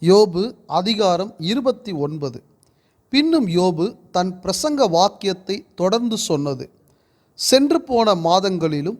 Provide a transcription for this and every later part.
யோபு அதிகாரம் இருபத்தி ஒன்பது. பின்னும் யோபு தன் பிரசங்க வாக்கியத்தை தொடர்ந்து சொன்னது. சென்று போன மாதங்களிலும்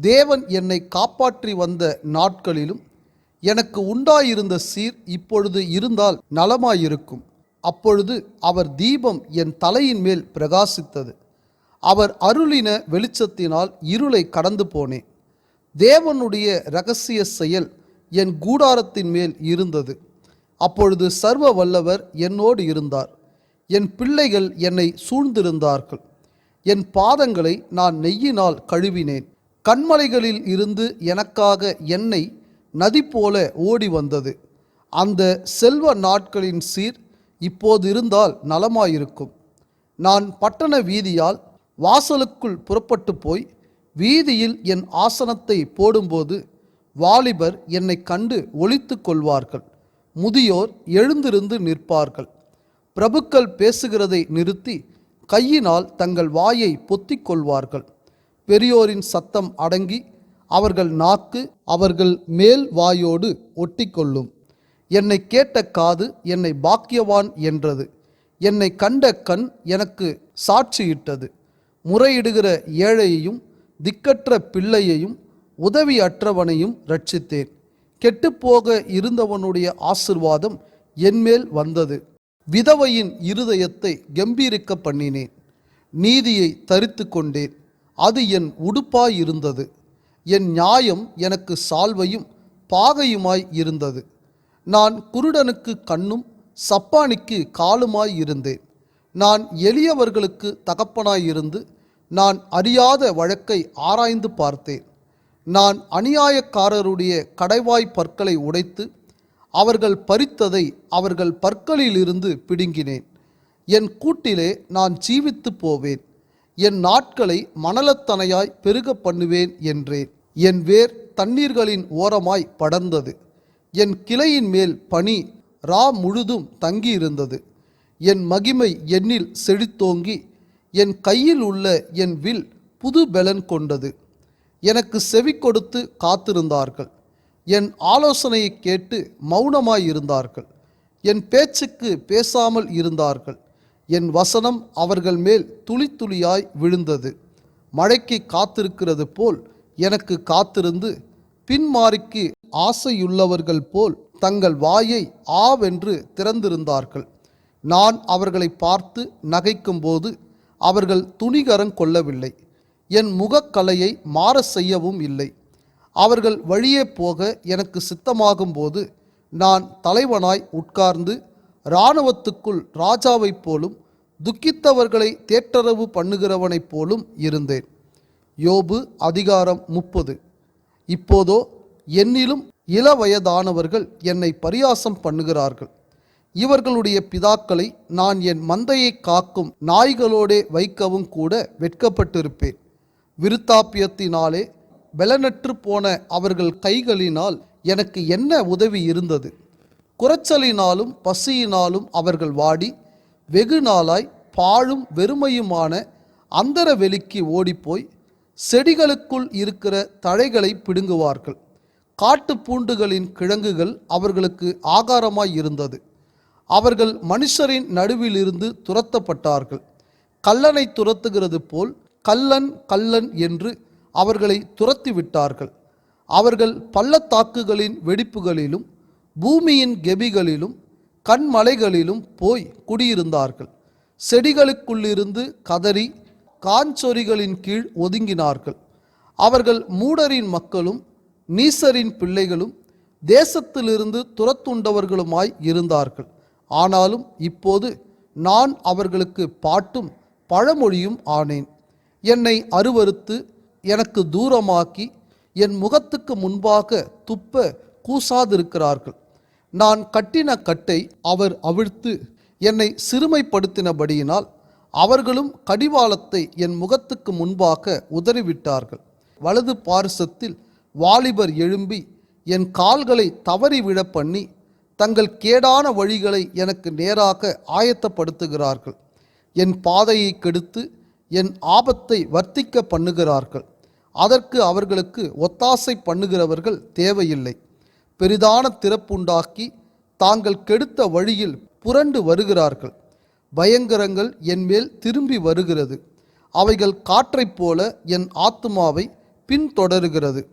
தேவன் என்னை காப்பாற்றி வந்த நாட்களிலும் எனக்கு உண்டாயிருந்த சீர் இப்பொழுது இருந்தால் நலமாயிருக்கும். அப்பொழுது அவர் தீபம் என் தலையின் மேல் பிரகாசித்தது. அவர் அருளின வெளிச்சத்தினால் இருளை கடந்து போனேன். தேவனுடைய இரகசிய செயல் என் கூடாரத்தின் மேல் இருந்தது. அப்பொழுது சர்வ வல்லவர் என்னோடு இருந்தார். என் பிள்ளைகள் என்னை சூழ்ந்திருந்தார்கள். என் பாதங்களை நான் நெய்யினால் கழுவினேன். கண்மலைகளில் இருந்து எனக்காக என்னை நதி போல ஓடி வந்தது அந்த செல்வ நாட்களின் சீர் இப்போது இருந்தால் நலமாயிருக்கும். நான் பட்டண வீதியால் வாசலுக்குள் புறப்பட்டு போய் வீதியில் என் ஆசனத்தை போடும்போது வாலிபர் என்னை கண்டு ஒழித்து கொள்வார்கள். முதியோர் எழுந்திருந்து நிற்பார்கள். பிரபுக்கள் பேசுகிறதை நிறுத்தி கையினால் தங்கள் வாயை பொத்திக் கொள்வார்கள். பெரியோரின் சத்தம் அடங்கி அவர்கள் நாக்கு அவர்கள் மேல் வாயோடு ஒட்டிக்கொள்ளும் என்னை கேட்ட காது என்னை பாக்கியவான் என்றது. என்னை கண்ட கண் எனக்கு சாட்சியிட்டது. முறையிடுகிற ஏழையையும் திக்கற்ற பிள்ளையையும் உதவியற்றவனையும் ரட்சித்தேன். கெட்டுப்போக இருந்தவனுடைய ஆசிர்வாதம் என்மேல் வந்தது. விதவையின் இருதயத்தை கம்பீரிக்க பண்ணினேன். நீதியை தரித்து கொண்டேன். அது என் உடுப்பாயிருந்தது. என் நியாயம் எனக்கு சால்வையும் பாகையுமாய் இருந்தது. நான் குருடனுக்கு கண்ணும் சப்பானிக்கு காலுமாய் இருந்தேன். நான் எளியவர்களுக்கு தகப்பனாயிருந்து நான் அறியாத வழக்கை ஆராய்ந்து பார்த்தேன். நான் அநியாயக்காரருடைய கடைவாய் பற்களை உடைத்து அவர்கள் பறித்ததை அவர்கள் பற்களிலிருந்து பிடுங்கினேன். என் கூட்டிலே நான் ஜீவித்து போவேன். என் நாட்களை மணலத்தனையாய் பெருக பண்ணுவேன் என்றேன். என் வேர் தண்ணீர்களின் ஓரமாய் படர்ந்தது. என் கிளையின் மேல் பனி ரா முழுதும் தங்கியிருந்தது. என் மகிமை என்னில் செழித்தோங்கி என் கையில் உள்ள என் வில் புது பெலன் கொண்டது. எனக்கு செவி கொடுத்து காத்திருந்தார்கள். என் ஆலோசனையை கேட்டு மௌனமாயிருந்தார்கள் என் பேச்சுக்கு பேசாமல் இருந்தார்கள். என் வசனம் அவர்கள் மேல் துளி துளியாய் விழுந்தது. மழைக்கு காத்திருக்கிறது போல் எனக்கு காத்திருந்து பின்மாறிக்கு ஆசையுள்ளவர்கள் போல் தங்கள் வாயை ஆவென்று திறந்திருந்தார்கள். நான் அவர்களை பார்த்து நகைக்கும்போது அவர்கள் துணிகரம் கொள்ளவில்லை. என் முகக்கலையை மாற செய்யவும் இல்லை. அவர்கள் வழியே போக எனக்கு சித்தமாகும்போது நான் தலைவனாய் உட்கார்ந்து இராணுவத்துக்குள் ராஜாவைப் போலும் துக்கித்தவர்களை தேற்றரவு பண்ணுகிறவனைப் போலும் இருந்தேன். யோபு அதிகாரம் முப்பது. இப்போதோ என்னிலும் இளவயதானவர்கள் என்னை பரியாசம் பண்ணுகிறார்கள். இவர்களுடைய பிதாக்களை நான் என் மந்தையை காக்கும் நாய்களோடே வைக்கவும் கூட வெட்கப்பட்டிருப்பேன். விருத்தாப்பியத்தினாலே பலனற்று போன அவர்கள் கைகளினால் எனக்கு என்ன உதவி இருந்தது? குறைச்சலினாலும் பசியினாலும் அவர்கள் வாடி வெகு நாளாய் பாழும் வெறுமையுமான அந்தர வெளிக்கு ஓடிப்போய் செடிகளுக்குள் இருக்கிற தழைகளை பிடுங்குவார்கள். காட்டு பூண்டுகளின் கிழங்குகள் அவர்களுக்கு ஆகாரமாய் இருந்தது. அவர்கள் மனுஷரின் நடுவிலிருந்து துரத்தப்பட்டார்கள். கல்லனை துரத்துகிறது போல் கல்லன் கல்லன் என்று அவர்களை துரத்தி விட்டார்கள். அவர்கள் பள்ளத்தாக்குகளின் வெடிப்புகளிலும் பூமியின் கெபிகளிலும் கண்மலைகளிலும் போய் குடியிருந்தார்கள். செடிகளுக்குள்ளிருந்து கதறி காஞ்சொறிகளின் கீழ் ஒதுங்கினார்கள். அவர்கள் மூடரின் மக்களும் நீசரின் பிள்ளைகளும் தேசத்திலிருந்து துரத்துண்டவர்களுமாய் இருந்தார்கள். ஆனாலும் இப்போது நான் அவர்களுக்கு பாட்டும் பழமொழியும் ஆனேன். என்னை அருவருத்து எனக்கு தூரமாக்கி என் முகத்துக்கு முன்பாக துப்ப கூசாதிருக்கிறார்கள். நான் கட்டின கட்டை அவர் அவிழ்த்து என்னை சிறுமைப்படுத்தினபடியினால் அவர்களும் கடிவாளத்தை என் முகத்துக்கு முன்பாக உதறிவிட்டார்கள். வலது பாரிசத்தில் வாலிபர் எழும்பி என் கால்களை தவறி விழ பண்ணி தங்கள் கேடான வழிகளை எனக்கு நேராக ஆயத்தப்படுத்துகிறார்கள். என் பாதையை கெடுத்து என் ஆபத்தை வர்த்திக்க பண்ணுகிறார்கள். அதற்கு அவர்களுக்கு ஒத்தாசை பண்ணுகிறவர்கள் தேவையில்லை. பெரிதான திறப்புண்டாக்கி தாங்கள் கெடுத்த வழியில் புரண்டு வருகிறார்கள். பயங்கரங்கள் என்மேல் திரும்பி வருகிறது. அவைகள் காற்றைப் போல என் ஆத்துமாவை பின்தொடருகிறது.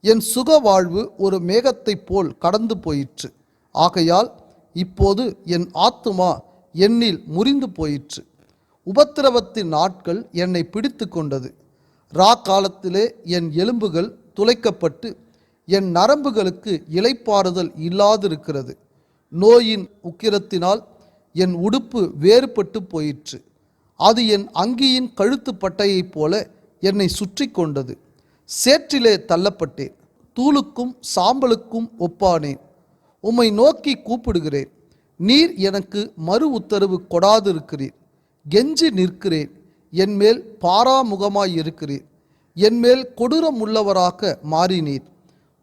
என் சுக வாழ்வு ஒரு மேகத்தைப் போல் கடந்து போயிற்று. ஆகையால் இப்போது என் ஆத்துமா என்னில் முறிந்து போயிற்று. உபத்திரவத்தின் நாட்கள் என்னை பிடித்து கொண்டது. ரா காலத்திலே என் எலும்புகள் துளைக்கப்பட்டு என் நரம்புகளுக்கு இளைப்பாறுதல் இல்லாதிருக்கிறது. நோயின் உக்கிரத்தினால் என் உடுப்பு வேறுபட்டு போயிற்று. அது என் அங்கியின் கழுத்து பட்டையைப் போல என்னை சுற்றி கொண்டது. சேற்றிலே தள்ளப்பட்டேன். தூளுக்கும் சாம்பலுக்கும் ஒப்பானேன். உம்மை நோக்கி கூப்பிடுகிறேன். நீர் எனக்கு மறு உத்தரவு கொடாதிருக்கிறீர். கெஞ்சி நிற்கிறேன். என்மேல் பாராமுகமாய் இருக்கிறீர் என்மேல் கொடூரம் உள்ளவராக மாறினீர்.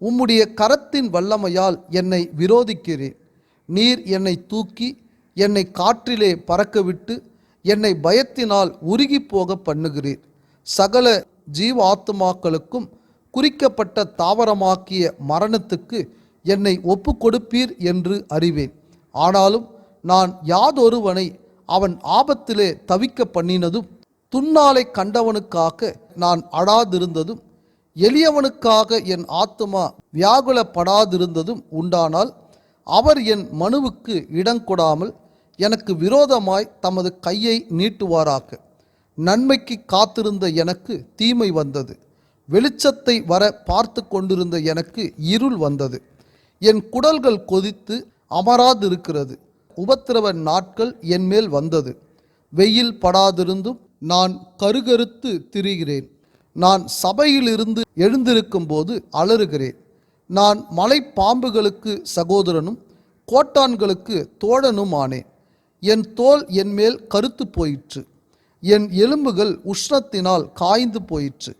உம்முடைய கரத்தின் வல்லமையால் என்னை விரோதிக்கிறீர். நீர் என்னை தூக்கி என்னை காற்றிலே பறக்கவிட்டு என்னை பயத்தினால் உருகி போக பண்ணுகிறீர். சகல ஜீவாத்மாக்களுக்கும் குறிக்கப்பட்ட தாவரமாக்கிய மரணத்துக்கு என்னை ஒப்பு கொடுப்பீர் என்று அறிவேன். ஆனாலும் நான் யாதொருவனை அவன் ஆபத்திலே தவிக்க பண்ணினதும் துன்னாலை கண்டவனுக்காக நான் அழாதிருந்ததும் எளியவனுக்காக என் ஆத்மா வியாகுலப்படாதிருந்ததும் உண்டானால் அவர் என் மனுவுக்கு இடங்கொடாமல் எனக்கு விரோதமாய் தமது கையை நீட்டுவாராக. நன்மைக்கு காத்திருந்த எனக்கு தீமை வந்தது. வெளிச்சத்தை வர பார்த்து கொண்டிருந்த எனக்கு இருள் வந்தது. என் குடல்கள் கொதித்து அமராதிருக்கிறது. உபத்திரவ நாட்கள் என்மேல் வந்தது. வெயில் படாதிருந்தும் நான் கருகருத்து திரிகிறேன். நான் சபையிலிருந்து எழுந்திருக்கும் போது அலறுகிறேன். நான் மலை பாம்புகளுக்கு சகோதரனும் கோட்டான்களுக்கு தோழனும் ஆனேன் என் தோல் என்மேல் கருத்து போயிற்று. என் எலும்புகள் உஷ்ணத்தினால் காய்ந்து போயிற்று.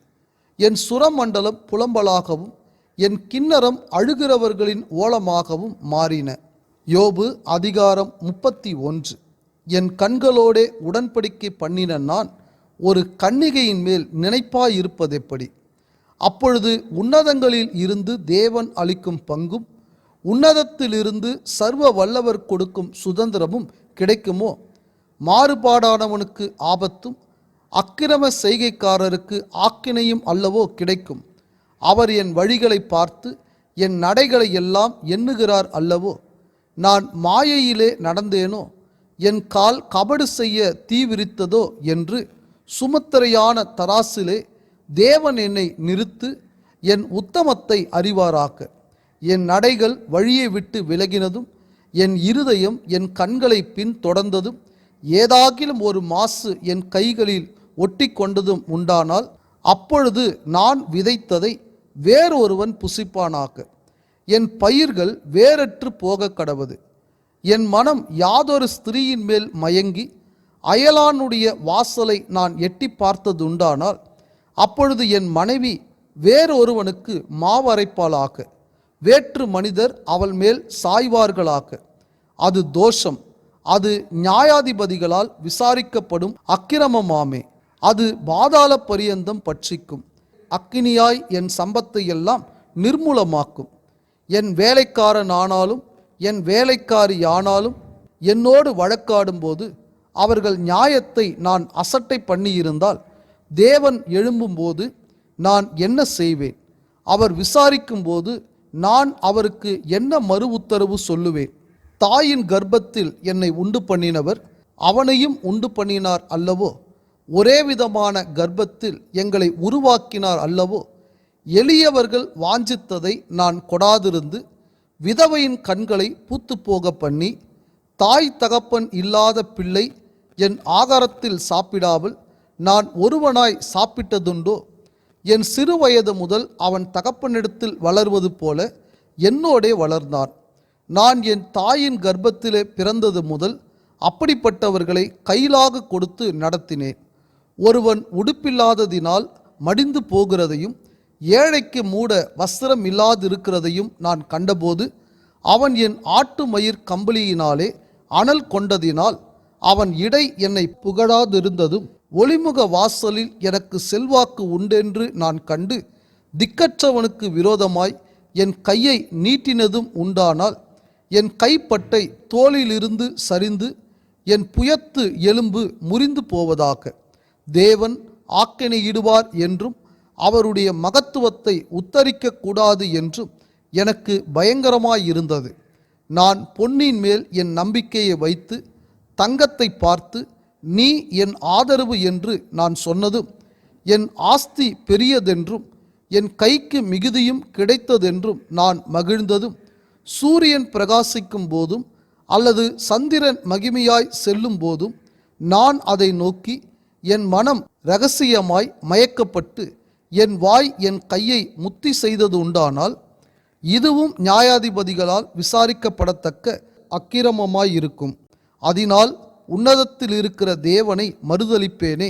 என் சுரமண்டலம் புலம்பலாகவும் என் கிண்ணறம் அழுகிறவர்களின் ஓலமாகவும் மாறின. யோபு அதிகாரம் முப்பத்தி ஒன்று. என் கண்களோடே உடன்படிக்கை பண்ணின நான் ஒரு கன்னிகையின் மேல் நினைப்பாயிருப்பதெப்படி? அப்பொழுது உன்னதங்களில் இருந்து தேவன் அளிக்கும் பங்கும் உன்னதத்திலிருந்து சர்வ வல்லவர் கொடுக்கும் சுதந்திரமும் கிடைக்குமோ? மாறுபாடானவனுக்கு ஆபத்தும் அக்கிரம செய்கைக்காரருக்கு ஆக்கினையும் அல்லவோ கிடைக்கும்? அவர் என் வழிகளை பார்த்து என் நடைகளை எல்லாம் எண்ணுகிறார் அல்லவோ? நான் மாயையிலே நடந்தேனோ? என் கால் கபடு செய்ய தீவிரித்ததோ என்று சுமத்திரையான தராசிலே தேவன் என்னை நிறுத்து என் உத்தமத்தை அறிவாராக்க என் நடைகள் வழியை விட்டு விலகினதும் என் இருதயம் என் கண்களை பின் தொடர்ந்ததும் ஏதாகிலும் ஒரு மாசு என் கைகளில் ஒட்டி கொண்டதும் உண்டானால் அப்பொழுது நான் விதைத்ததை வேறொருவன் புசிப்பானாக. என் பயிர்கள் வேறற்று போக கடவது. என் மனம் யாதொரு ஸ்திரீயின் மேல் மயங்கி அயலானுடைய வாசலை நான் எட்டி பார்த்ததுண்டானால் அப்பொழுது என் மனைவி வேறொருவனுக்கு மாவரைப்பாளாக வேற்று மனிதர் அவள் மேல் சாய்வார்களாக. அது தோஷம் அது நியாயாதிபதிகளால் விசாரிக்கப்படும் அக்கிரமமாமே அது பாதாள பரியந்தம் பட்சிக்கும். அக்கினியாய் என் சம்பத்தை எல்லாம் நிர்மூலமாக்கும். என் வேலைக்காரன் ஆனாலும் என் வேலைக்காரி ஆனாலும் என்னோடு வழக்காடும்போது அவர்கள் நியாயத்தை நான் அசட்டை பண்ணியிருந்தால் தேவன் எழும்பும்போது நான் என்ன செய்வேன்? அவர் விசாரிக்கும்போது நான் அவருக்கு என்ன மறு உத்தரவு சொல்லுவேன்? தாயின் கர்ப்பத்தில் என்னை உண்டு பண்ணினவர் அவனையும் உண்டு பண்ணினார் அல்லவோ? ஒரே விதமான கர்ப்பத்தில் எங்களை உருவாக்கினார் அல்லவோ? எளியவர்கள் வாஞ்சித்ததை நான் கொடாதிருந்து விதவையின் கண்களை பூத்து போக பண்ணி தாய் தகப்பன் இல்லாத பிள்ளை என் ஆகாரத்தில் சாப்பிடாமல் நான் ஒருவனாய் சாப்பிட்டதுண்டோ? என் சிறு வயது முதல் அவன் தகப்பனிடத்தில் வளர்வது போல என்னோடே வளர்ந்தான். நான் என் தாயின் கர்ப்பத்திலே பிறந்தது முதல் அப்படிப்பட்டவர்களை கையிலாக கொடுத்து நடத்தினேன். ஒருவன் உடுப்பில்லாததினால் மடிந்து போகிறதையும் ஏழைக்கு மூட வஸ்திரம் இல்லாதிருக்கிறதையும் நான் கண்டபோது அவன் என் ஆட்டு மயிர் கம்பளியினாலே அனல் கொண்டதினால் அவன் இடை என்னை புகழாதிருந்ததும் ஒளிமுக வாசலில் எனக்கு செல்வாக்கு உண்டென்று நான் கண்டு திக்கற்றவனுக்கு விரோதமாய் என் கையை நீட்டினதும் உண்டானால் என் கைப்பட்டை தோளிலிருந்து சரிந்து என் புயத்து எலும்பு முறிந்து போவதாக. தேவன் ஆக்கினையிடுவார் என்றும் அவருடைய மகத்துவத்தை உத்தரிக்க கூடாது என்றும் எனக்கு பயங்கரமாயிருந்தது நான் பொன்னின் மேல் என் நம்பிக்கையை வைத்து தங்கத்தை பார்த்து நீ என் ஆதரவு என்று நான் சொன்னதும் என் ஆஸ்தி பெரியதென்றும் என் கைக்கு மிகுதியும் கிடைத்ததென்றும் நான் மகிழ்ந்ததும் சூரியன் பிரகாசிக்கும் போதும் அல்லது சந்திரன் மகிமையாய் செல்லும் போதும் நான் அதை நோக்கி என் மனம் ரகசியமாய் மயக்கப்பட்டு என் வாய் என் கையை முத்தி செய்தது உண்டானால் இதுவும் நியாயாதிபதிகளால் விசாரிக்கப்படத்தக்க அக்கிரமமாயிருக்கும். அதனால் உன்னதத்தில் இருக்கிற தேவனை மறுதளிப்பேனே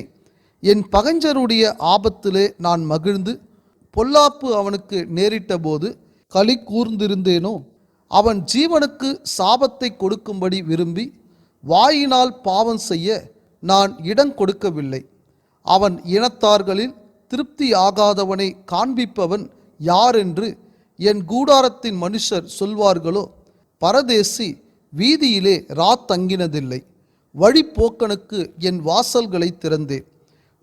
என் பகஞ்சருடைய ஆபத்திலே நான் மகிழ்ந்து பொல்லாப்பு அவனுக்கு நேரிட்டபோது களி கூர்ந்திருந்தேனோ? அவன் ஜீவனுக்கு சாபத்தை கொடுக்கும்படி விரும்பி வாயினால் பாவம் செய்ய நான் இடம் கொடுக்கவில்லை. அவன் இனத்தார்களில் திருப்தி ஆகாதவனை காண்பிப்பவன் யாரென்று என் கூடாரத்தின் மனுஷர் சொல்வார்களோ? பரதேசி வீதியிலே ராத்தங்கினதில்லை வழிப்போக்கனுக்கு என் வாசல்களை திறந்தேன்.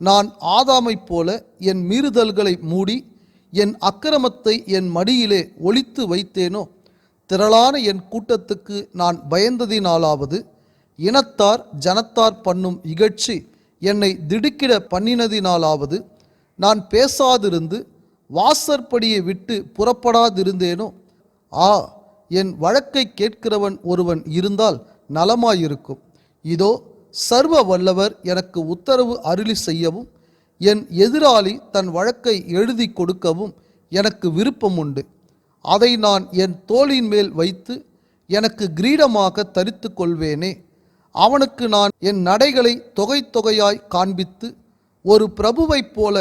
நான் ஆதாமைப் போல என் மீறுதல்களை மூடி என் அக்கிரமத்தை என் மடியிலே ஒளித்து வைத்தேனோ? திரளான என் கூட்டத்துக்கு நான் பயந்ததினாலாவது இனத்தார் ஜனத்தார் பண்ணும் இகழ்ச்சி என்னை திடுக்கிட பண்ணினதினாலாவது நான் பேசாதிருந்து வாசற்படியை விட்டு புறப்படாதிருந்தேனோ? ஆ என் வழக்கை கேட்கிறவன் ஒருவன் இருந்தால் நலமாயிருக்கும். இதோ சர்வ வல்லவர் எனக்கு உத்தரவு அருளி செய்யவும் என் எதிராளி தன் வழக்கை எழுதி கொடுக்கவும் எனக்கு விருப்பம் உண்டு அதை நான் என் தோளின் மேல் வைத்து எனக்கு கிரீடமாக தரித்து கொள்வேனே. அவனுக்கு நான் என் நடைகளை தொகை தொகையாய் காண்பித்து ஒரு பிரபுவைப் போல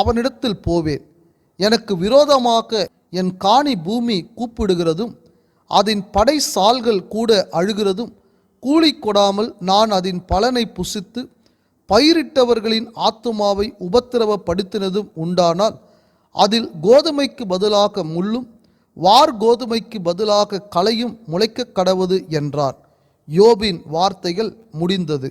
அவனிடத்தில் போவேன். எனக்கு விரோதமாக என் காணி பூமி கூப்பிடுகிறதும் அதன் படை சால்கள் கூட அழுகிறதும் கூலி கொடாமல் நான் அதன் பலனை புசித்து பயிரிட்டவர்களின் ஆத்துமாவை உபத்திரவப்படுத்தினதும் உண்டானால் அதில் கோதுமைக்கு பதிலாக முள்ளும் வார் கோதுமைக்கு பதிலாக களையும் முளைக்க கடவது என்றார். யோபின் வார்த்தைகள் முடிந்தது.